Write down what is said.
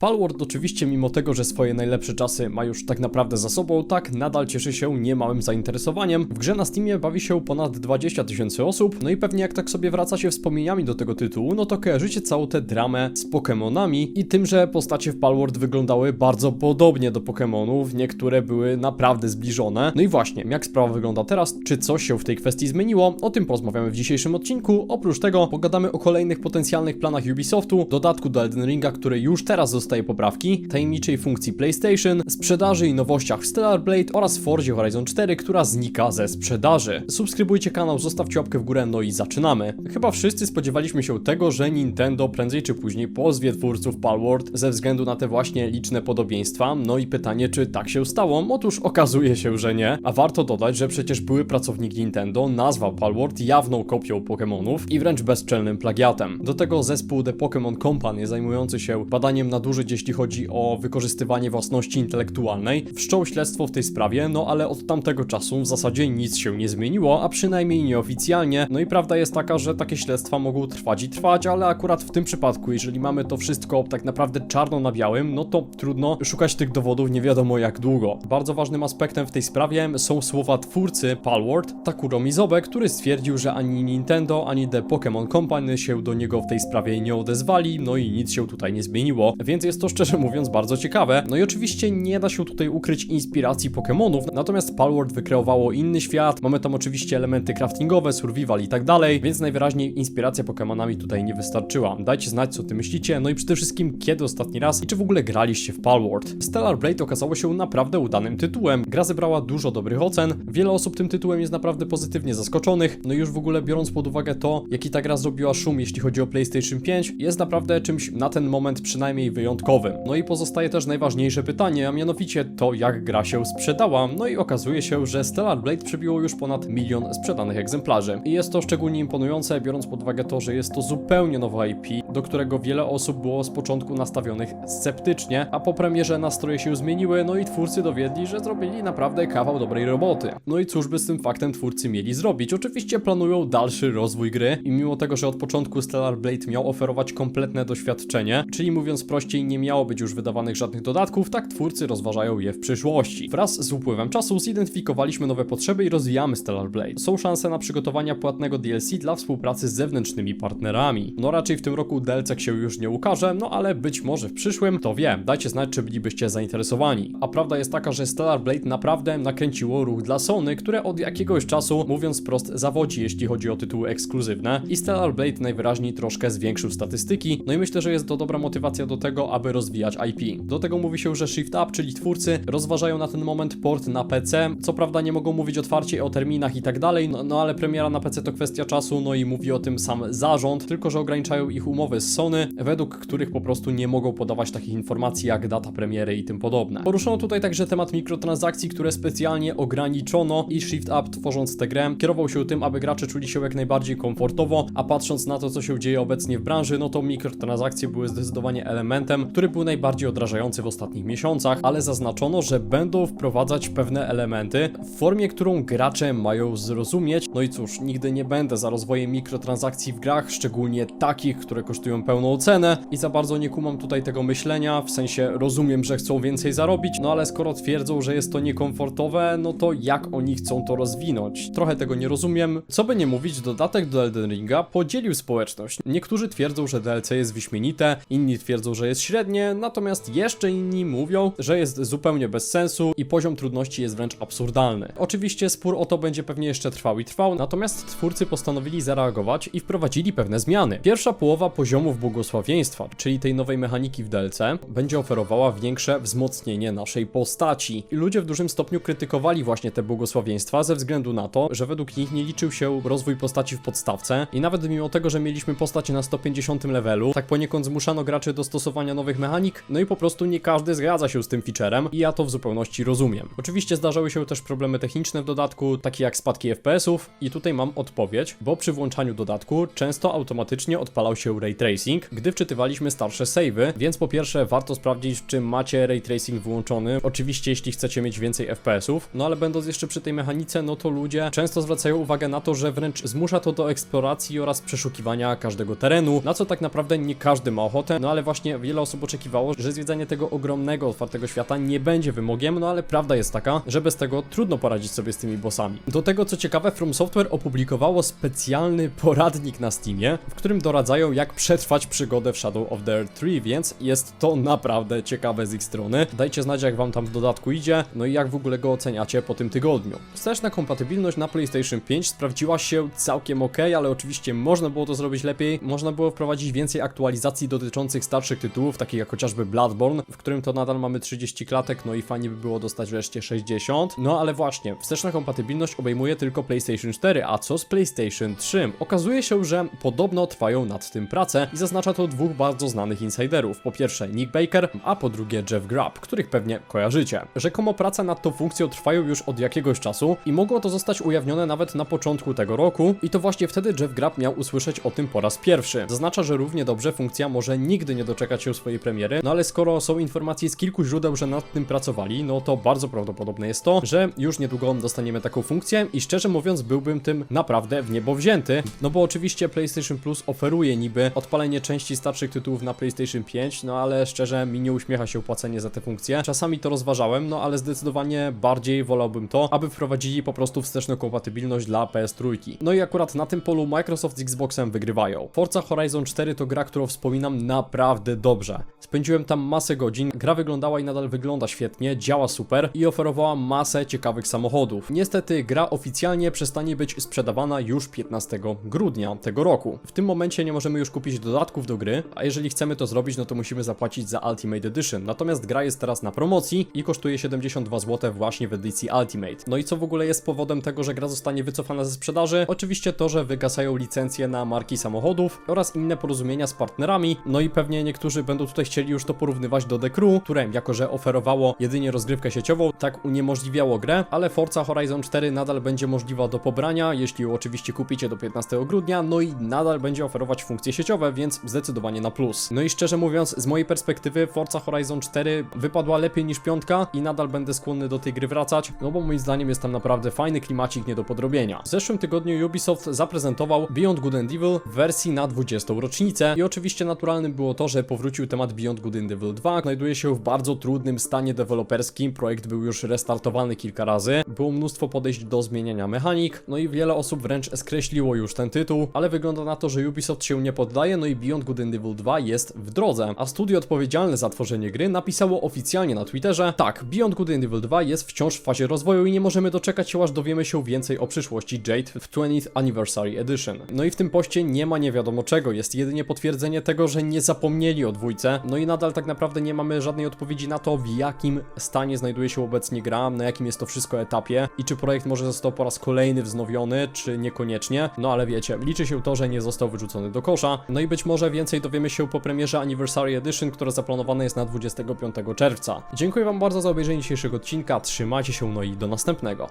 Palworld oczywiście mimo tego, że swoje najlepsze czasy ma już tak naprawdę za sobą, tak nadal cieszy się niemałym zainteresowaniem. W grze na Steamie bawi się ponad 20 tysięcy osób, no i pewnie jak tak sobie wracacie wspomnieniami do tego tytułu, no to kojarzycie całą tę dramę z Pokémonami i tym, że postacie w Palworld wyglądały bardzo podobnie do Pokémonów, niektóre były naprawdę zbliżone. No i właśnie, jak sprawa wygląda teraz, czy coś się w tej kwestii zmieniło, o tym porozmawiamy w dzisiejszym odcinku. Oprócz tego pogadamy o kolejnych potencjalnych planach Ubisoftu, dodatku do Elden Ringa, który już teraz dostaje poprawki, tajemniczej funkcji PlayStation, sprzedaży i nowościach w Stellar Blade oraz Forzie Horizon 4, która znika ze sprzedaży. Subskrybujcie kanał, zostawcie łapkę w górę, no i zaczynamy. Chyba wszyscy spodziewaliśmy się tego, że Nintendo prędzej czy później pozwie twórców Palworld ze względu na te właśnie liczne podobieństwa. No i pytanie, czy tak się stało? Otóż okazuje się, że nie. A warto dodać, że przecież były pracownik Nintendo nazwał Palworld jawną kopią Pokémonów i wręcz bezczelnym plagiatem. Do tego zespół The Pokémon Company zajmujący się badaniem nadużyć jeśli chodzi o wykorzystywanie własności intelektualnej, wszczął śledztwo w tej sprawie, no ale od tamtego czasu w zasadzie nic się nie zmieniło, a przynajmniej nieoficjalnie. No i prawda jest taka, że takie śledztwa mogą trwać i trwać, ale akurat w tym przypadku, jeżeli mamy to wszystko tak naprawdę czarno na białym, no to trudno szukać tych dowodów nie wiadomo jak długo. Bardzo ważnym aspektem w tej sprawie są słowa twórcy Palworld, Takuro Mizobe, który stwierdził, że ani Nintendo, ani The Pokémon Company się do niego w tej sprawie nie odezwali, no i nic się tutaj nie zmieniło, więc jest to szczerze mówiąc bardzo ciekawe. No i oczywiście nie da się tutaj ukryć inspiracji Pokémonów, natomiast Palworld wykreowało inny świat, mamy tam oczywiście elementy craftingowe, survival i tak dalej, więc najwyraźniej inspiracja Pokémonami tutaj nie wystarczyła. Dajcie znać co ty myślicie, no i przede wszystkim kiedy ostatni raz i czy w ogóle graliście w Palworld. Stellar Blade okazało się naprawdę udanym tytułem. Gra zebrała dużo dobrych ocen, wiele osób tym tytułem jest naprawdę pozytywnie zaskoczonych, no i już w ogóle biorąc pod uwagę to, jaki ta gra zrobiła szum jeśli chodzi o PlayStation 5, jest naprawdę czymś na ten moment przynajmniej wyjątkowym. No i pozostaje też najważniejsze pytanie, a mianowicie to, jak gra się sprzedała. No i okazuje się, że Stellar Blade przebiło już ponad milion sprzedanych egzemplarzy. I jest to szczególnie imponujące, biorąc pod uwagę to, że jest to zupełnie nowe IP, do którego wiele osób było z początku nastawionych sceptycznie, a po premierze nastroje się zmieniły, no i twórcy dowiedli, że zrobili naprawdę kawał dobrej roboty. No i cóż by z tym faktem twórcy mieli zrobić? Oczywiście planują dalszy rozwój gry i mimo tego, że od początku Stellar Blade miał oferować kompletne doświadczenie, czyli mówiąc prościej, nie miało być już wydawanych żadnych dodatków, tak twórcy rozważają je w przyszłości. Wraz z upływem czasu zidentyfikowaliśmy nowe potrzeby i rozwijamy Stellar Blade. Są szanse na przygotowania płatnego DLC dla współpracy z zewnętrznymi partnerami. No raczej w tym roku DLC się już nie ukaże, no ale być może w przyszłym, to wiem, dajcie znać, czy bylibyście zainteresowani. A prawda jest taka, że Stellar Blade naprawdę nakręciło ruch dla Sony, które od jakiegoś czasu, mówiąc prost, zawodzi, jeśli chodzi o tytuły ekskluzywne i Stellar Blade najwyraźniej troszkę zwiększył statystyki, no i myślę, że jest to dobra motywacja do tego, aby rozwijać IP. Do tego mówi się, że Shift Up, czyli twórcy, rozważają na ten moment port na PC. Co prawda nie mogą mówić otwarcie o terminach i tak dalej, no, no ale premiera na PC to kwestia czasu, no i mówi o tym sam zarząd, tylko że ograniczają ich umowy z Sony, według których po prostu nie mogą podawać takich informacji jak data premiery i tym podobne. Poruszono tutaj także temat mikrotransakcji, które specjalnie ograniczono i Shift Up tworząc tę grę kierował się tym, aby gracze czuli się jak najbardziej komfortowo, a patrząc na to, co się dzieje obecnie w branży, no to mikrotransakcje były zdecydowanie elementem, który był najbardziej odrażający w ostatnich miesiącach, ale zaznaczono, że będą wprowadzać pewne elementy w formie, którą gracze mają zrozumieć. No i cóż, nigdy nie będę za rozwojem mikrotransakcji w grach, szczególnie takich, które kosztują pełną cenę i za bardzo nie kumam tutaj tego myślenia, w sensie rozumiem, że chcą więcej zarobić, no ale skoro twierdzą, że jest to niekomfortowe, no to jak oni chcą to rozwinąć? Trochę tego nie rozumiem. Co by nie mówić, dodatek do Elden Ringa podzielił społeczność. Niektórzy twierdzą, że DLC jest wyśmienite, inni twierdzą, że jest średnie, natomiast jeszcze inni mówią, że jest zupełnie bez sensu i poziom trudności jest wręcz absurdalny. Oczywiście spór o to będzie pewnie jeszcze trwał i trwał, natomiast twórcy postanowili zareagować i wprowadzili pewne zmiany. Pierwsza połowa poziomów błogosławieństwa, czyli tej nowej mechaniki w DLC, będzie oferowała większe wzmocnienie naszej postaci. I ludzie w dużym stopniu krytykowali właśnie te błogosławieństwa ze względu na to, że według nich nie liczył się rozwój postaci w podstawce i nawet mimo tego, że mieliśmy postać na 150 levelu, tak poniekąd zmuszano graczy do stosowania nowych mechanik, no i po prostu nie każdy zgadza się z tym featurem i ja to w zupełności rozumiem. Oczywiście zdarzały się też problemy techniczne w dodatku, takie jak spadki FPS-ów i tutaj mam odpowiedź, bo przy włączaniu dodatku często automatycznie odpalał się ray tracing, gdy wczytywaliśmy starsze savey, więc po pierwsze warto sprawdzić, czy macie ray tracing włączony, oczywiście jeśli chcecie mieć więcej FPS-ów, no ale będąc jeszcze przy tej mechanice, no to ludzie często zwracają uwagę na to, że wręcz zmusza to do eksploracji oraz przeszukiwania każdego terenu, na co tak naprawdę nie każdy ma ochotę, no ale właśnie wiele osób oczekiwało, że zwiedzanie tego ogromnego, otwartego świata nie będzie wymogiem, no ale prawda jest taka, że bez tego trudno poradzić sobie z tymi bossami. Do tego, co ciekawe, From Software opublikowało specjalny poradnik na Steamie, w którym doradzają, jak przetrwać przygodę w Shadow of the Earth 3, więc jest to naprawdę ciekawe z ich strony. Dajcie znać, jak wam tam w dodatku idzie, no i jak w ogóle go oceniacie po tym tygodniu. Wsteczna kompatybilność na PlayStation 5 sprawdziła się całkiem ok, ale oczywiście można było to zrobić lepiej. Można było wprowadzić więcej aktualizacji dotyczących starszych tytułów, takich jak chociażby Bloodborne, w którym to nadal mamy 30 klatek, no i fajnie by było dostać wreszcie 60. No ale właśnie, wsteczna kompatybilność obejmuje tylko PlayStation 4, a co z PlayStation 3? Okazuje się, że podobno trwają nad tym prace i zaznacza to dwóch bardzo znanych insiderów. Po pierwsze Nick Baker, a po drugie Jeff Grubb, których pewnie kojarzycie. Rzekomo prace nad tą funkcją trwają już od jakiegoś czasu i mogło to zostać ujawnione nawet na początku tego roku i to właśnie wtedy Jeff Grubb miał usłyszeć o tym po raz pierwszy. Zaznacza, że równie dobrze funkcja może nigdy nie doczekać się swojej premiery, no ale skoro są informacje z kilku źródeł, że nad tym pracowali, no to bardzo prawdopodobne jest to, że już niedługo dostaniemy taką funkcję i szczerze mówiąc byłbym tym naprawdę w niebo wzięty, no bo oczywiście PlayStation Plus oferuje niby odpalenie części starszych tytułów na PlayStation 5, no ale szczerze mi nie uśmiecha się płacenie za te funkcje. Czasami to rozważałem, no ale zdecydowanie bardziej wolałbym to, aby wprowadzili po prostu wsteczną kompatybilność dla PS3. No i akurat na tym polu Microsoft z Xboxem wygrywają. Forza Horizon 4 to gra, którą wspominam naprawdę dobrze. Spędziłem tam masę godzin, gra wyglądała i nadal wygląda świetnie, działa super i oferowała masę ciekawych samochodów. Niestety gra oficjalnie przestanie być sprzedawana już 15 grudnia tego roku. W tym momencie nie możemy już kupić dodatków do gry, a jeżeli chcemy to zrobić, no to musimy zapłacić za Ultimate Edition. Natomiast gra jest teraz na promocji i kosztuje 72 zł właśnie w edycji Ultimate. No i co w ogóle jest powodem tego, że gra zostanie wycofana ze sprzedaży? Oczywiście to, że wygasają licencje na marki samochodów oraz inne porozumienia z partnerami. No i pewnie niektórzy będą tutaj chcieli już to porównywać do The Crew, które jako że oferowało jedynie rozgrywkę sieciową, tak uniemożliwiało grę, ale Forza Horizon 4 nadal będzie możliwa do pobrania, jeśli ją oczywiście kupicie do 15 grudnia, no i nadal będzie oferować funkcje więc zdecydowanie na plus. No i szczerze mówiąc, z mojej perspektywy Forza Horizon 4 wypadła lepiej niż piątka i nadal będę skłonny do tej gry wracać, no bo moim zdaniem jest tam naprawdę fajny klimacik nie do podrobienia. W zeszłym tygodniu Ubisoft zaprezentował Beyond Good and Evil w wersji na 20. rocznicę i oczywiście naturalnym było to, że powrócił temat Beyond Good and Evil 2. Znajduje się w bardzo trudnym stanie deweloperskim, projekt był już restartowany kilka razy, było mnóstwo podejść do zmieniania mechanik, no i wiele osób wręcz skreśliło już ten tytuł, ale wygląda na to, że Ubisoft się nie poddaje, no i Beyond Good and Evil 2 jest w drodze, a studio odpowiedzialne za tworzenie gry napisało oficjalnie na Twitterze, tak, Beyond Good and Evil 2 jest wciąż w fazie rozwoju i nie możemy doczekać się aż dowiemy się więcej o przyszłości Jade w 20th Anniversary Edition. No i w tym poście nie ma nie wiadomo czego, jest jedynie potwierdzenie tego, że nie zapomnieli o dwójce, no i nadal tak naprawdę nie mamy żadnej odpowiedzi na to, w jakim stanie znajduje się obecnie gra, na jakim jest to wszystko etapie i czy projekt może został po raz kolejny wznowiony, czy niekoniecznie, no ale wiecie, liczy się to, że nie został wyrzucony do kosza, no i być może więcej dowiemy się po premierze Anniversary Edition, która zaplanowana jest na 25 czerwca. Dziękuję wam bardzo za obejrzenie dzisiejszego odcinka, trzymajcie się, no i do następnego.